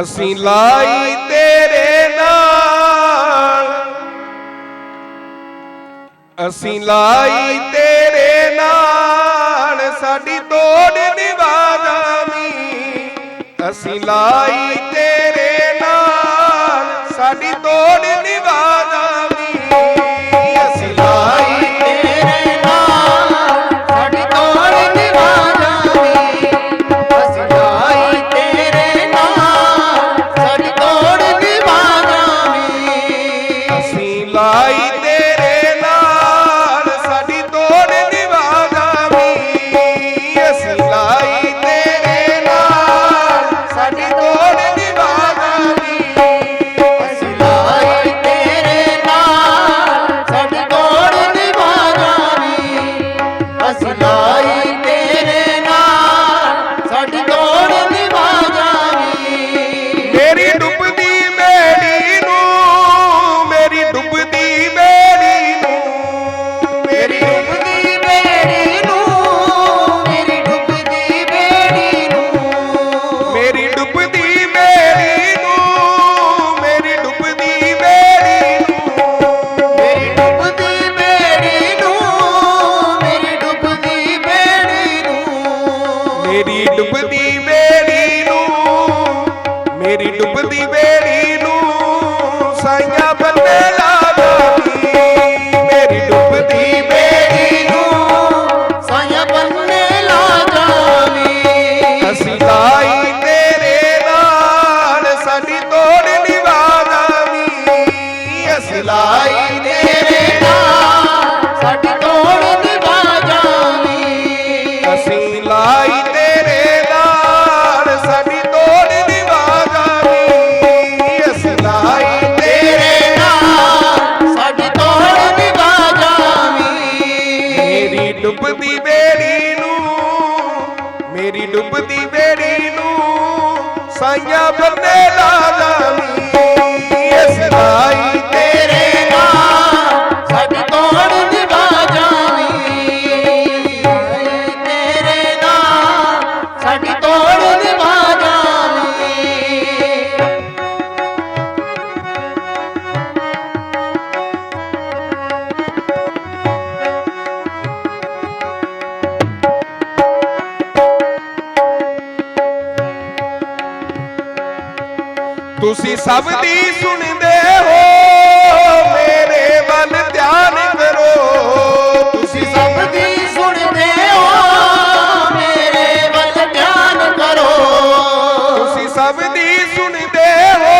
ਅਸੀਂ ਲਾਈ ਤੇਰੇ ਨਾਲ। ਅਸੀਂ ਲਾਈ ਤੇਰੇ ਨਾਲ, ਸਾਡੀ ਤੋੜ ਨਿਵਾਦਾਵੀ ਅਸੀਂ ਲਾਈ ਤੇਰੇ ਨਾਲ, ਸਾਡੀ ਡੁੱਬਦੀ ਬੇੜੀ ਨੂੰ ਮੇਰੀ ਡੁੱਬਦੀ ਬੇੜੀ ਨੂੰ ਸਾਈਆਂ ਬੰਦੇ ਲਾ ਲਾਵੀ ਇਸ ਆਈ ਤੁਸੀਂ ਸਭ ਦੀ ਸੁਣਦੇ ਹੋ, ਮੇਰੇ ਵੱਲ ਧਿਆਨ ਕਰੋ। ਤੁਸੀਂ ਸਭ ਦੀ ਸੁਣਦੇ ਹੋ, ਮੇਰੇ ਵੱਲ ਧਿਆਨ ਕਰੋ। ਤੁਸੀਂ ਸਭ ਦੀ ਸੁਣਦੇ ਹੋ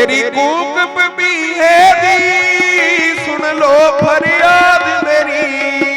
ਮੇਰੀ ਕੂਕ ਪੀਹੇ ਦੀ ਸੁਣ ਲੋ ਫਰਿਆਦ ਮੇਰੀ।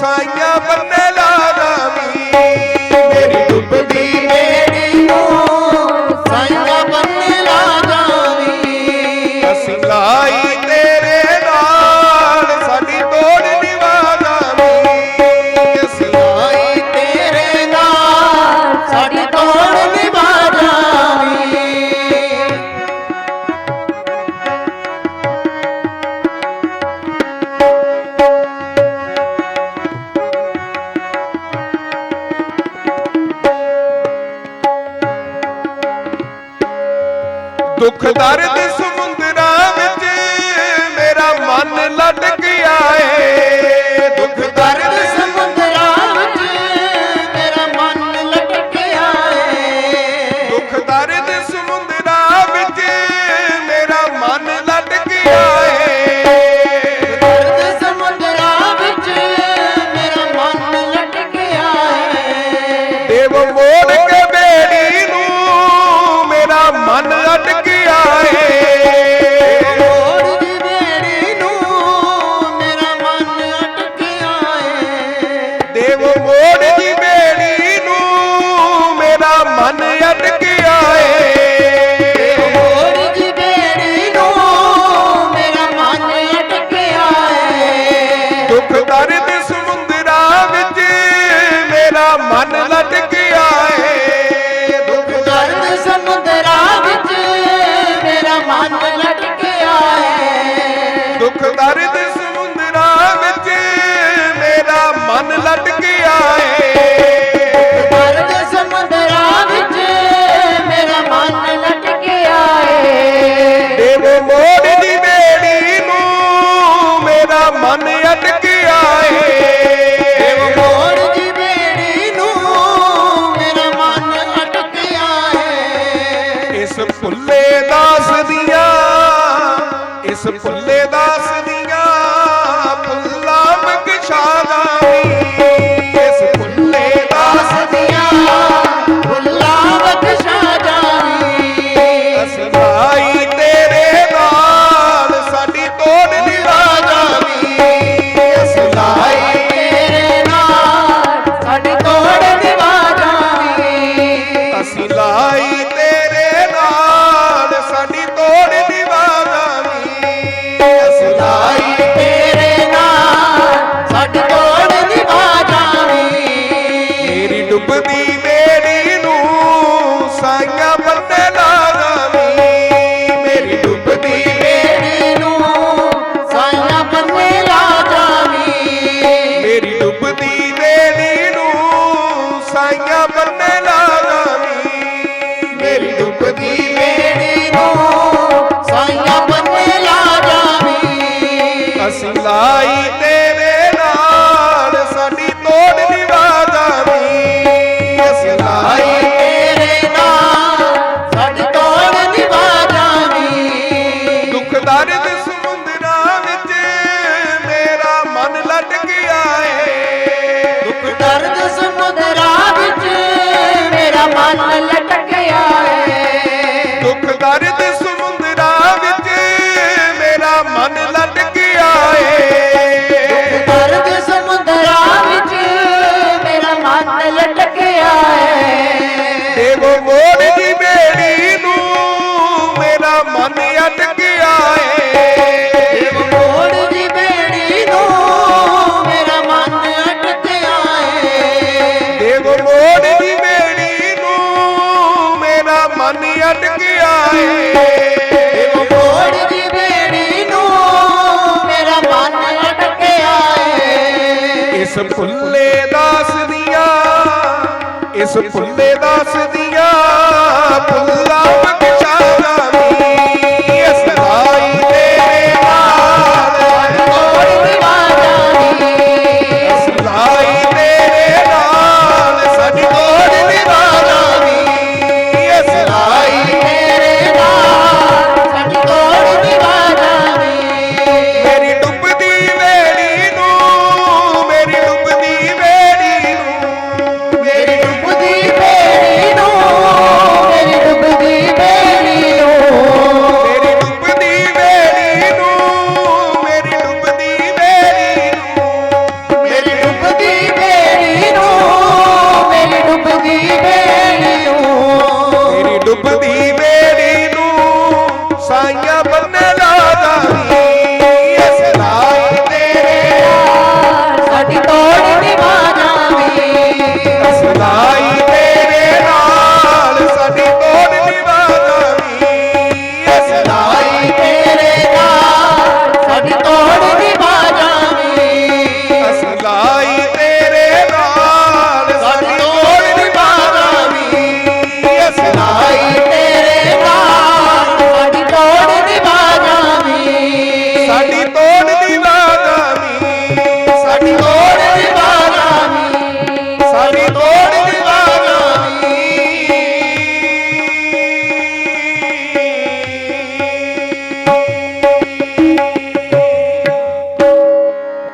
ਸਾਈਆਂ ਬੰਨੇ ਲਾ खुदा रे ਦੇਵ ਮੋੜ ਨੂੰ ਮੇਰਾ ਮਨ ਅਟਕਿਆ ਏ ਨੂੰ ਦੁੱਖ ਦਰਦ ਸਮੁੰਦਰਾ ਵਿੱਚ ਮਨ ਲਟਕਿਆ ਏ ਦੁੱਖ ਦਰਦ ਸਮੁੰਦਰਾ ਵਿੱਚ ਮਨ ਲਟਕਿਆ ਏ ਦੁੱਖ ਭੁੱਲੇ ਦਾਸ ਦੀਆਂ ਇਸ ਭੁੱਲੇ ਦਾਸ ਦੀਆਂ ਭੁੱਲਾ ਮਗਸ਼ਾ আমার ਦੀ ਬੇੜੀ ਨੂੰ ਮੇਰਾ ਮਨ ਅਟਕਿਆ ਏ। ਮੋੜ ਦੀ ਬੇੜੀ ਨੂੰ ਮੇਰਾ ਮਨ ਅਟਕਿਆ ਏ। ਦੇਵ ਮੋੜ ਦੀ ਬੇੜੀ ਨੂੰ ਮੇਰਾ ਮਨ ਅਟਕਿਆ ਏ। ਮੋੜ ਦੀ ਬੇੜੀ ਨੂੰ ਮੇਰਾ ਮਨ ਅਟਕਿਆ ਏ। ਇਸ ਫੁੱਲੇ ਦਾਸ ਦੀਆਂ ਇਸ ਫੁੱਲੇ ਦਾਸ ਦੀਆਂ I love, love.